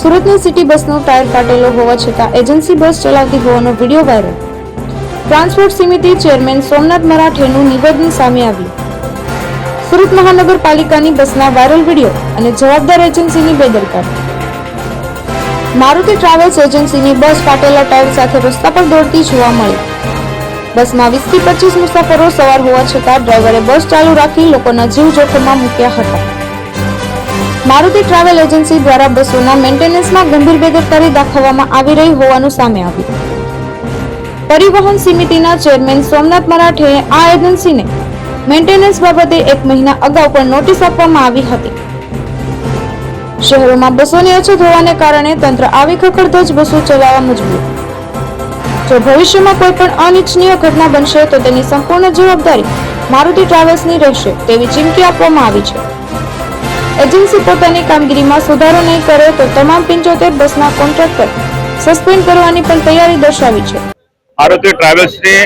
સુરતની સિટી બસનો ટાયર ફાટેલો હોવા છતાં એજન્સી બસ ચલાવતી હોવાનો વીડિયો વાયરલ. ટ્રાન્સપોર્ટ સમિતિ ચેરમેન સોમનાથ મરાઠેનું નિવેદન સામે આવ્યું. સુરત મહાનગરપાલિકાની બસના વાયરલ વીડિયો અને જવાબદાર એજન્સીની બેદરકારી. મારુતિ ટ્રાવેલ્સ એજન્સીની બસ ફાટેલા ટાયર સાથે રસ્તા પર દોડતી જોવા મળી. બસમાં વીસથી પચીસ મુસાફરો સવાર હોવા છતાં ડ્રાઈવરે બસ ચાલુ રાખી લોકોના જીવ જોખમમાં મૂક્યા હતા. મારુતિ ટ્રાવેલ એજન્સી દ્વારા બસોના મેન્ટેનન્સમાં ગંભીર બેદરકારી દાખવવામાં આવી રહી હોવાનું સામે આવ્યું. પરિવહન સમિતિના ચેરમેન સોમનાથ મરાઠેએ આ એજન્સીને મેન્ટેનન્સ બાબતે એક મહિના અગાઉ પણ નોટિસ આપવામાં આવી હતી. શહેરોમાં બસોની અછત હોવાને કારણે તંત્ર આવી ખખડધજ બસો ચલાવવા મજબૂર. જો ભવિષ્યમાં કોઈ પણ અનિચ્છનીય ઘટના બનશે તો તેની સંપૂર્ણ જવાબદારી મારુતિ ટ્રાવેલ્સની રહેશે તેવી ચીમકી આપવામાં આવી છે. એજન્સી પોતાની કામગીરીમાં સુધારો નહીં કરે તો તમામ પંચોતેર બસના કોન્ટ્રાક્ટર સસ્પેન્ડ કરવાની પણ તૈયારી દર્શાવી છે. મારુતિ ટ્રાવેલ્સની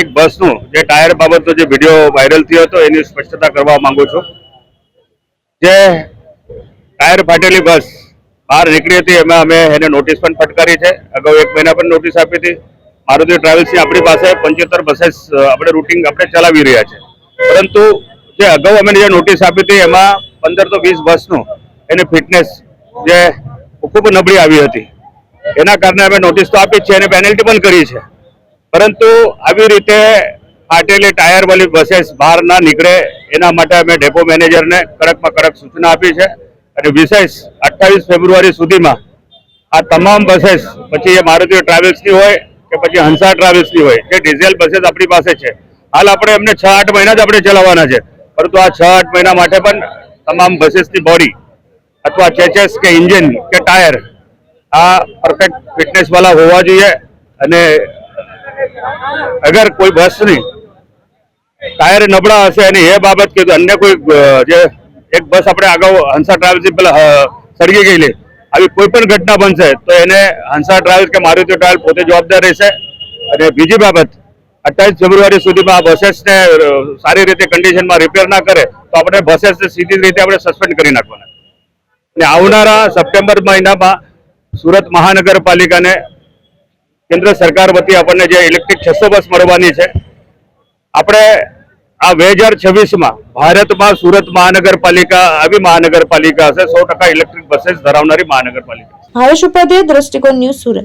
એક બસનું જે ટાયર બાબતનો જે વીડિયો વાયરલ થયો હતો એની સ્પષ્ટતા કરવા માંગુ છું. જે ટાયર ફાટેલી બસ બહાર નીકળી હતી, એમાં અમે એને નોટિસ પણ ફટકારી છે. અગાઉ એક મહિના પણ નોટિસ આપી હતી. મારુતિ ટ્રાવેલ્સની આપણી પાસે પંચોતેર બસીસ આપણે રૂટિંગ આપણે ચલાવી રહ્યા છે. પરંતુ જે અગાઉ અમે જે નોટિસ આપી હતી, એમાં પંદર તો વીસ બસનું એની ફિટનેસ જે ખૂબ નબળી આવી હતી. એના કારણે અમે નોટિસ તો આપી છે અને પેનલ્ટી પણ કરી છે. પરંતુ આવી રીતે ફાટેલી ટાયરવાળી બસેસ બહાર ના નીકળે, એના માટે અમે ડેપો મેનેજરને કડકમાં કડક સૂચના આપી છે. અને વિશેષ અઠ્ઠાવીસ ફેબ્રુઆરી સુધીમાં આ તમામ બસેસ પછી એ મારુતિ ટ્રાવેલ્સની હોય કે પછી હંસા ટ્રાવેલ્સની હોય, જે ડીઝલ બસેસ આપણી પાસે છે. હાલ આપણે એમને છ આઠ મહિના જ આપણે ચલાવવાના છે. પરંતુ આ છ આઠ મહિના માટે પણ તમામ બસીસની બોડી અથવા ચેચેસ કે ઇન્જિન કે ટાયર આ પરફેક્ટ ફિટનેસવાળા હોવા જોઈએ અને અગર કોઈ બસની ટાયર નબળા હશે અને એ બાબત કે અન્ય કોઈ જે એક બસ આપણે અગાઉ હંસા ટ્રાવેલથી પેલા સળગી ગયેલી, આવી કોઈ પણ ઘટના બનશે, તો એને હંસા ટ્રાવેલ્સ કે મારુતિ ટ્રાવેલ પોતે જવાબદાર રહેશે. અને બીજી બાબત અઠ્ઠાવીસ ફેબ્રુઆરી સુધીમાં આ બસેસને સારી રીતે કન્ડિશનમાં રિપેર ના કરે તો આપણે બસેસને સીધી રીતે આપણે સસ્પેન્ડ કરી નાખવાના. અને આવનારા સપ્ટેમ્બર મહિનામાં સુરત મહાનગરપાલિકાને કેન્દ્ર સરકાર વતી આપણને જે ઇલેક્ટ્રિક છસો બસ મળવાની છે, આપણે આ બે હજાર છવ્વીસમાં ભારતમાં સુરત મહાનગરપાલિકા આવી મહાનગરપાલિકા હશે, સો ટકા ઇલેક્ટ્રિક બસેસ ધરાવનારી મહાનગરપાલિકા ભાવેશ ઉપાધ્યાય, દ્રષ્ટિકોણ ન્યૂઝ સુરત.